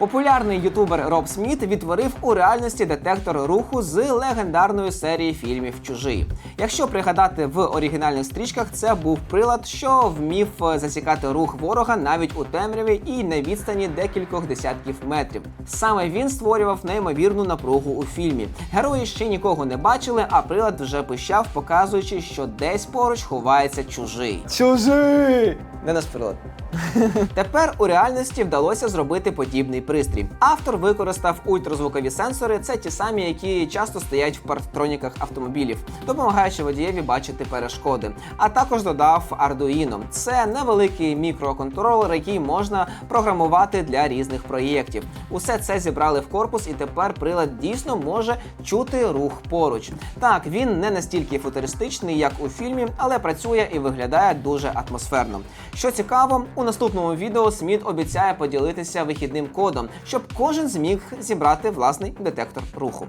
Популярний ютубер Роб Сміт відтворив у реальності детектор руху з легендарної серії фільмів Чужий. Якщо пригадати в оригінальних стрічках, це був прилад, що вмів е, засікати рух ворога навіть у темряві і на відстані декількох десятків метрів. Саме він створював неймовірну напругу у фільмі. Герої ще нікого не бачили, а прилад вже пищав, показуючи, що десь поруч ховається чужий. Чужий! Не наш прилад. Тепер у реальності вдалося зробити подібний пристрій. Автор використав ультразвукові сенсори, це ті самі, які часто стоять в парктроніках автомобілів, допомагаючи водієві бачити перешкоди. А також додав Arduino. Це невеликий мікроконтролер, який можна програмувати для різних проєктів. Усе це зібрали в корпус, і тепер прилад дійсно може чути рух поруч. Так, він не настільки футуристичний, як у фільмі, але працює і виглядає дуже атмосферно. Що цікаво, у наступному відео Сміт обіцяє поділитися вихідним кодом, щоб кожен зміг зібрати власний детектор руху.